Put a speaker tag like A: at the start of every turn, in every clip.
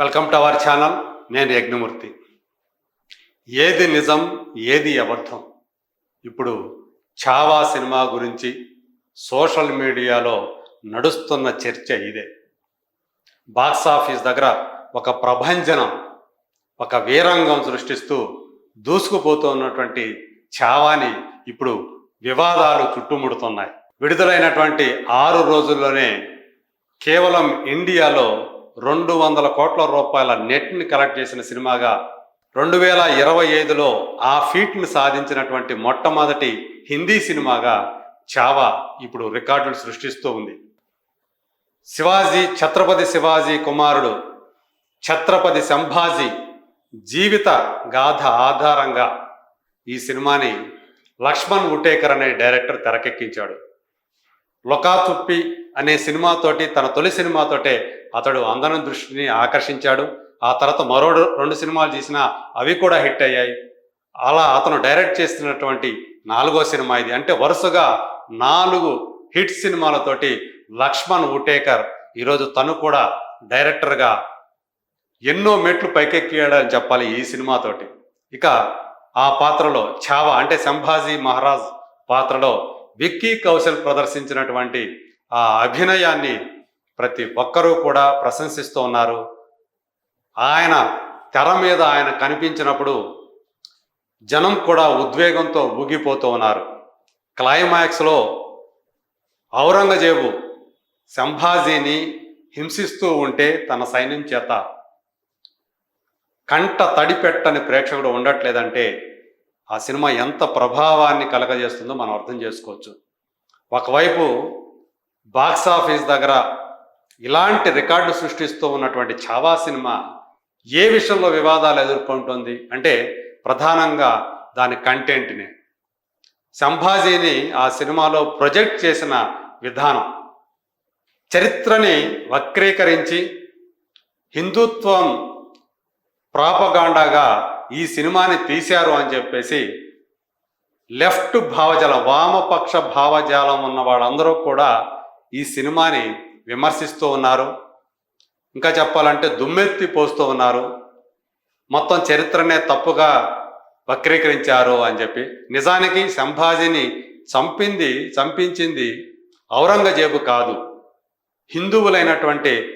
A: Welcome to our channel నేను యజ్ఞమూర్తి. ఏది నిజం ఏది అబద్ధం? ఇప్పుడు చావా సినిమా గురించి సోషల్ మీడియాలో నడుస్తున్న చర్చ ఇదే. బాక్స్ ఆఫీస్ దగ్గర ఒక ప్రభంజనం ఒక వీరంగం సృష్టిస్తూ దూసుకుపోతున్నటువంటి చావాని ఇప్పుడు వివాదాలు చుట్టుముడుతున్నాయి. విడుదలైనటువంటి ఆరు రోజుల్లోనే కేవలం ఇండియాలో రెండు వందల కోట్ల రూపాయల నెట్ని కలెక్ట్ చేసిన సినిమాగా రెండు వేల ఇరవై ఐదులో ఆ ఫీట్ని సాధించినటువంటి మొట్టమొదటి హిందీ సినిమాగా చావా ఇప్పుడు రికార్డులు సృష్టిస్తూ ఉంది. శివాజీ ఛత్రపతి శివాజీ కుమారుడు ఛత్రపతి సంభాజీ జీవిత గాథ ఆధారంగా ఈ సినిమాని లక్ష్మణ్ ఉటేకర్ అనే డైరెక్టర్ తెరకెక్కించాడు. లొకాచుప్పి అనే సినిమాతోటి తన తొలి సినిమాతోటే అతడు అందరం దృష్టిని ఆకర్షించాడు. ఆ తర్వాత మరో రెండు సినిమాలు చేసిన అవి కూడా హిట్ అయ్యాయి. అలా అతను డైరెక్ట్ చేస్తున్నటువంటి నాలుగో సినిమా ఇది. అంటే వరుసగా నాలుగు హిట్ సినిమాలతోటి లక్ష్మణ్ ఉటేకర్ ఈరోజు తను కూడా డైరెక్టర్గా ఎన్నో మెట్లు పైకెక్కాడని చెప్పాలి ఈ సినిమాతోటి ఇక ఆ పాత్రలో ఛావా అంటే సంభాజీ మహారాజ్ పాత్రలో విక్కీ కౌశల్ ప్రదర్శించినటువంటి ఆ అభినయాన్ని ప్రతి ఒక్కరూ కూడా ప్రశంసిస్తూ ఉన్నారు. ఆయన తెర మీద ఆయన కనిపించినప్పుడు జనం కూడా ఉద్వేగంతో ఊగిపోతూ ఉన్నారు. క్లైమాక్స్లో ఔరంగజేబు సంభాజీని హింసిస్తూ ఉంటే తన సైన్యం చేత కంట తడిపెట్టని ప్రేక్షకుడు ఉండట్లేదంటే ఆ సినిమా ఎంత ప్రభావాన్ని కలగజేస్తుందో మనం అర్థం చేసుకోవచ్చు. ఒకవైపు బాక్స్ ఆఫీస్ దగ్గర ఇలాంటి రికార్డు సృష్టిస్తూ ఉన్నటువంటి ఛావా సినిమా ఏ విషయంలో వివాదాలు ఎదుర్కొంటుంది అంటే ప్రధానంగా దాని కంటెంట్ని. సంభాజీని ఆ సినిమాలో ప్రొజెక్ట్ చేసిన విధానం. చరిత్రని వక్రీకరించి హిందుత్వం ప్రాపగాండాగా ఈ సినిమాని తీశారు అని చెప్పేసి లెఫ్ట్ భావజాలం వామపక్ష భావజాలం ఉన్న వాళ్ళందరూ కూడా ఈ సినిమాని విమర్శిస్తూ ఉన్నారు. ఇంకా చెప్పాలంటే దుమ్మెత్తి పోస్తూ ఉన్నారు. మొత్తం చరిత్రనే తప్పుగా వక్రీకరించారు అని చెప్పి. నిజానికి సంభాజీని చంపింది చంపించింది ఔరంగజేబు కాదు. హిందువులైనటువంటి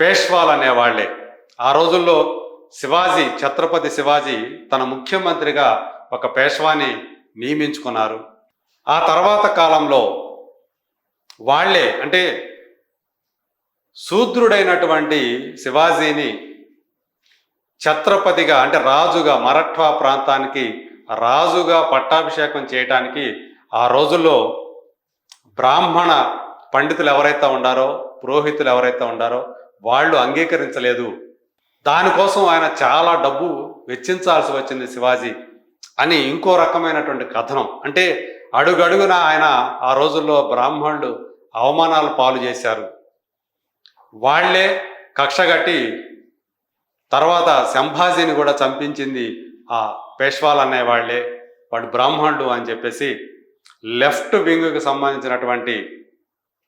A: పేష్వాలు అనేవాళ్ళే. ఆ రోజుల్లో శివాజీ ఛత్రపతి శివాజీ తన ముఖ్యమంత్రిగా ఒక పేష్వాని నియమించుకున్నారు. ఆ తర్వాత కాలంలో వాళ్ళే అంటే శూద్రుడైనటువంటి శివాజీని ఛత్రపతిగా అంటే రాజుగా మరఠ్వా ప్రాంతానికి రాజుగా పట్టాభిషేకం చేయటానికి ఆ రోజుల్లో బ్రాహ్మణ పండితులు ఎవరైతే ఉండారో పురోహితులు ఎవరైతే ఉండారో వాళ్ళు అంగీకరించలేదు. దానికోసం ఆయన చాలా డబ్బు వెచ్చించాల్సి వచ్చింది శివాజీ అని ఇంకో రకమైనటువంటి కథనం. అంటే అడుగడుగున ఆయన ఆ రోజుల్లో బ్రాహ్మణులు అవమానాలు పాలు చేశారు. వాళ్ళే కక్షగట్టి తర్వాత సంభాజీని కూడా చంపించింది ఆ పేష్వాల్ అనే వాళ్ళే వాడు బ్రాహ్మణుడు అని చెప్పేసి లెఫ్ట్ వింగ్కి సంబంధించినటువంటి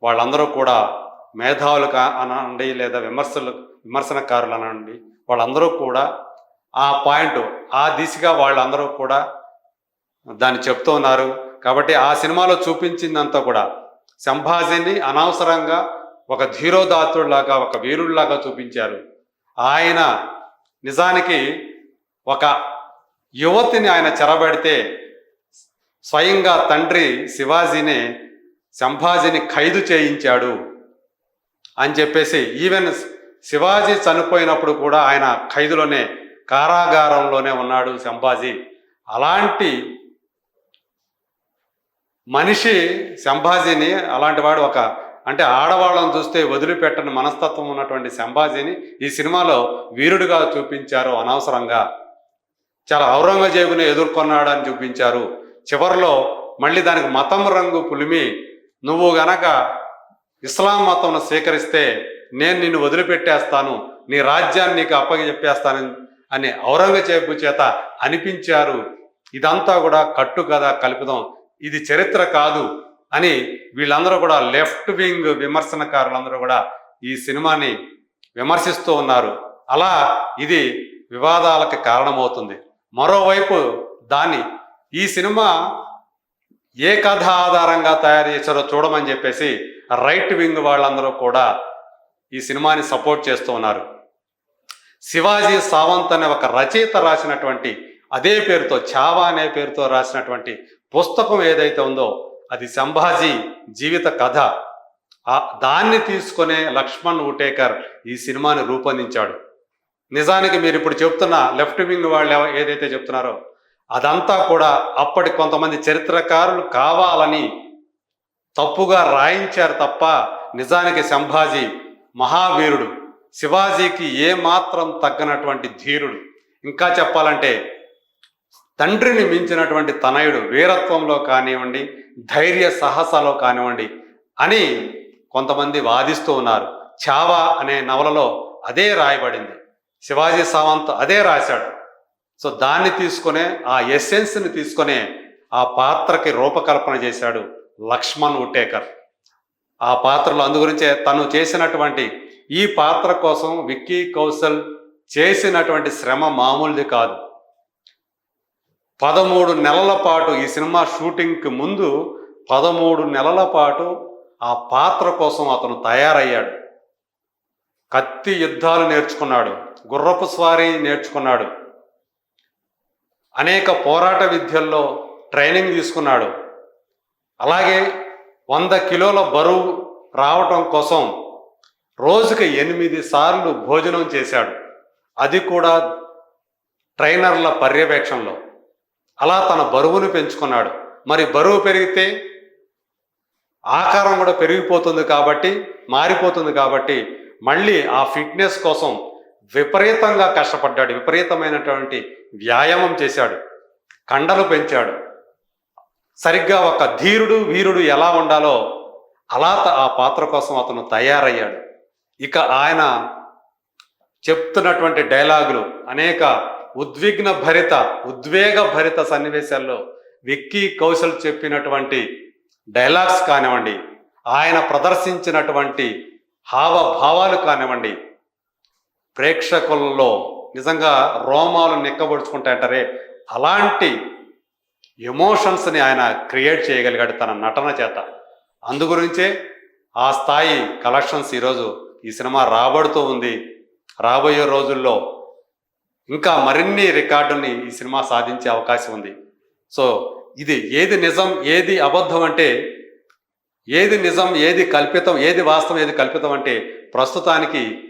A: వాళ్ళందరూ కూడా మేధావులు కా అనండి లేదా విమర్శలు విమర్శనకారులు అనండి వాళ్ళందరూ కూడా ఆ పాయింట్ ఆ దిశగా వాళ్ళందరూ కూడా దాన్ని చెప్తూ ఉన్నారు. కాబట్టి ఆ సినిమాలో చూపించిందంతా కూడా సంభాజీని అనవసరంగా ఒక ధీరోదాతుడిలాగా ఒక వీరుడిలాగా చూపించారు. ఆయన నిజానికి ఒక యువతిని ఆయన చెరబెడితే స్వయంగా తండ్రి శివాజీని సంభాజీని ఖైదు చేయించాడు అని చెప్పేసి ఈవెన్ శివాజీ చనిపోయినప్పుడు కూడా ఆయన ఖైదులోనే కారాగారంలోనే ఉన్నాడు సంభాజీ అలాంటి మనిషి సంభాజీని అలాంటి వాడు ఒక అంటే ఆడవాళ్ళని చూస్తే వదిలిపెట్టని మనస్తత్వం ఉన్నటువంటి సంభాజీని ఈ సినిమాలో వీరుడిగా చూపించారు అనవసరంగా. చాలా ఔరంగజేబుని ఎదుర్కొన్నాడని చూపించారు. చివరిలో మళ్ళీ దానికి మతం రంగు పులిమి. నువ్వు గనక ఇస్లాం మతంను స్వీకరిస్తే నేను నిన్ను వదిలిపెట్టేస్తాను నీ రాజ్యాన్ని నీకు అప్పగి చెప్పేస్తాను అని ఔరంగజేబు చేత అనిపించారు. ఇదంతా కూడా కట్టు కదా కల్పితం ఇది చరిత్ర కాదు అని వీళ్ళందరూ కూడా లెఫ్ట్ వింగ్ విమర్శనకారులందరూ కూడా ఈ సినిమాని విమర్శిస్తూ ఉన్నారు. అలా ఇది వివాదాలకు కారణమవుతుంది. మరోవైపు దాన్ని ఈ సినిమా ఏ కథ ఆధారంగా తయారు చేశారో చూడమని చెప్పేసి రైట్ వింగ్ వాళ్ళందరూ కూడా ఈ సినిమాని సపోర్ట్ చేస్తూ ఉన్నారు. శివాజీ సావంత్ అనే ఒక రచయిత రాసినటువంటి అదే పేరుతో చావా అనే పేరుతో రాసినటువంటి పుస్తకం ఏదైతే ఉందో అది సంభాజీ జీవిత కథ. ఆ దాన్ని తీసుకునే లక్ష్మణ్ ఉటేకర్ ఈ సినిమాని రూపొందించాడు. నిజానికి మీరు ఇప్పుడు చెప్తున్న లెఫ్ట్ వింగ్ వాళ్ళు ఏదైతే చెప్తున్నారో అదంతా కూడా అప్పటి కొంతమంది చరిత్రకారులు కావాలని తప్పుగా రాయించారు తప్ప నిజానికి సంభాజీ మహావీరుడు శివాజీకి ఏమాత్రం తగ్గనటువంటి ధీరుడు. ఇంకా చెప్పాలంటే తండ్రిని మించినటువంటి తనయుడు వీరత్వంలో కానివ్వండి ధైర్య సాహసాలో కానివ్వండి అని కొంతమంది వాదిస్తూ ఉన్నారు. చావా అనే నవలలో అదే రాయబడింది. శివాజీ సావంత్ అదే రాశాడు. సో దాన్ని తీసుకునే ఆ ఎస్సెన్స్ని తీసుకునే ఆ పాత్రకి రూపకల్పన చేశాడు లక్ష్మణ్ ఉటేకర్. ఆ పాత్రలో అందుగురించే తను చేసినటువంటి ఈ పాత్ర కోసం విక్కీ కౌశల్ చేసినటువంటి శ్రమ మామూలుది కాదు. పదమూడు నెలల పాటు ఈ సినిమా షూటింగ్కి ముందు పదమూడు నెలల పాటు ఆ పాత్ర కోసం అతను తయారయ్యాడు. కత్తి యుద్ధాలు నేర్చుకున్నాడు గుర్రపు స్వారీ నేర్చుకున్నాడు అనేక పోరాట విద్యల్లో ట్రైనింగ్ తీసుకున్నాడు. అలాగే వంద కిలోల బరువు రావటం కోసం రోజుకి ఎనిమిది సార్లు భోజనం చేశాడు. అది కూడా ట్రైనర్ల పర్యవేక్షణలో. అలా తన బరువును పెంచుకున్నాడు. మరి బరువు పెరిగితే ఆకారం కూడా పెరిగిపోతుంది కాబట్టి మారిపోతుంది కాబట్టి మళ్ళీ ఆ ఫిట్నెస్ కోసం విపరీతంగా కష్టపడ్డాడు. విపరీతమైనటువంటి వ్యాయామం చేశాడు. కండలు పెంచాడు. సరిగ్గా ఒక ధీరుడు వీరుడు ఎలా ఉండాలో అలా ఆ పాత్ర కోసం అతను తయారయ్యాడు. ఇక ఆయన చెప్తున్నటువంటి డైలాగులు అనేక ఉద్విగ్న భరిత ఉద్వేగ భరిత సన్నివేశాల్లో విక్కీ కౌశల్ చెప్పినటువంటి డైలాగ్స్ కానివ్వండి ఆయన ప్రదర్శించినటువంటి హావభావాలు కానివ్వండి ప్రేక్షకుల్లో నిజంగా రోమాలు నిక్కబడుచుకుంటాయంటారే అలాంటి ఎమోషన్స్ని ఆయన క్రియేట్ చేయగలిగాడు తన నటన చేత. అందుగురించే ఆ స్థాయి కలెక్షన్స్ ఈరోజు ఈ సినిమా రాబడుతూ ఉంది. రాబోయే రోజుల్లో ఇంకా మరిన్ని రికార్డుని ఈ సినిమా సాధించే అవకాశం ఉంది. సో ఇది ఏది నిజం ఏది అబద్ధం అంటే ఏది నిజం ఏది కల్పితం ఏది వాస్తవం ఏది కల్పితం అంటే ప్రస్తుతానికి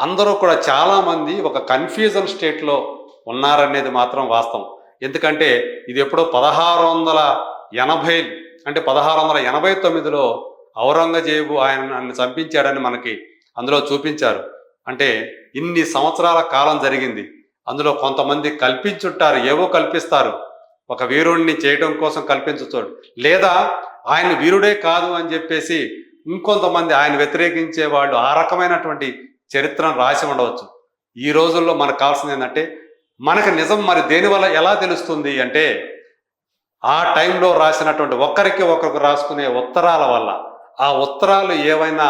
A: అందరూ కూడా చాలామంది ఒక కన్ఫ్యూజన్ స్టేట్లో ఉన్నారనేది మాత్రం వాస్తవం. ఎందుకంటే ఇది ఎప్పుడో పదహారు వందల ఎనభై అంటే పదహారు వందల ఎనభై తొమ్మిదిలో ఔరంగజేబు ఆయన నన్ను చంపించాడని మనకి అందులో చూపించారు. అంటే ఇన్ని సంవత్సరాల కాలం జరిగింది. అందులో కొంతమంది కల్పించుంటారు ఏవో కల్పిస్తారు. ఒక వీరుణ్ణి చేయడం కోసం కల్పించుతాడు. లేదా ఆయన వీరుడే కాదు అని చెప్పేసి ఇంకొంతమంది ఆయన వ్యతిరేకించే వాళ్ళు ఆ రకమైనటువంటి చరిత్రను రాసి ఉండవచ్చు. ఈ రోజుల్లో మనకు కావాల్సింది ఏంటంటే మనకు నిజం మరి దేనివల్ల ఎలా తెలుస్తుంది అంటే ఆ టైంలో రాసినటువంటి ఒకరికి ఒకరికి రాసుకునే ఉత్తరాల వల్ల. ఆ ఉత్తరాలు ఏవైనా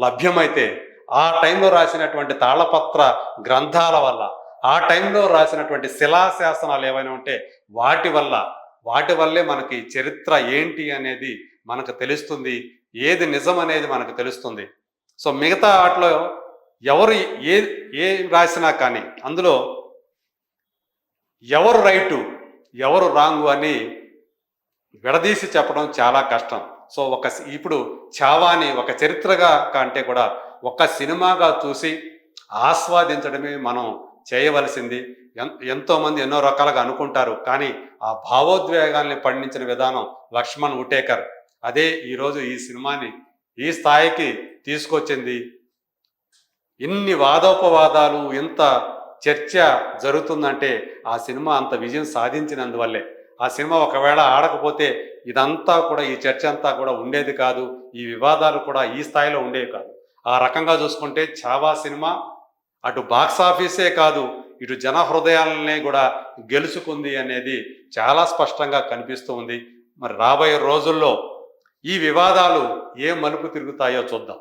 A: లభ్యమైతే ఆ టైంలో రాసినటువంటి తాళపత్ర గ్రంథాల వల్ల ఆ టైంలో రాసినటువంటి శిలాశాసనాలు ఏవైనా ఉంటే వాటి వల్ల వాటి వల్లే మనకి చరిత్ర ఏంటి అనేది మనకు తెలుస్తుంది ఏది నిజం అనేది మనకు తెలుస్తుంది. సో మిగతా వాటిలో ఎవరు ఏ ఏ రాసినా కానీ అందులో ఎవరు రైటు ఎవరు రాంగు అని విడదీసి చెప్పడం చాలా కష్టం. సో ఒక ఇప్పుడు చావాని ఒక చరిత్రగా కంటే కూడా ఒక సినిమాగా చూసి ఆస్వాదించడమే మనం చేయవలసింది. ఎంతోమంది ఎన్నో రకాలుగా అనుకుంటారు కానీ ఆ భావోద్వేగాల్ని పండించిన విధానం లక్ష్మణ్ ఉటేకర్ అదే ఈరోజు ఈ సినిమాని ఈ స్థాయికి తీసుకొచ్చింది. ఇన్ని వాదోపవాదాలు ఇంత చర్చ జరుగుతుందంటే ఆ సినిమా అంత విజయం సాధించినందువల్లే. ఆ సినిమా ఒకవేళ ఆడకపోతే ఇదంతా కూడా ఈ చర్చ అంతా కూడా ఉండేది కాదు ఈ వివాదాలు కూడా ఈ స్థాయిలో ఉండేవి కాదు. ఆ రకంగా చూసుకుంటే చావా సినిమా అటు బాక్స్ ఆఫీసే కాదు ఇటు జన హృదయాలనే కూడా గెలుచుకుంది అనేది చాలా స్పష్టంగా కనిపిస్తూ ఉంది. మరి రాబోయే రోజుల్లో ఈ వివాదాలు ఏ మలుపు తిరుగుతాయో చూద్దాం.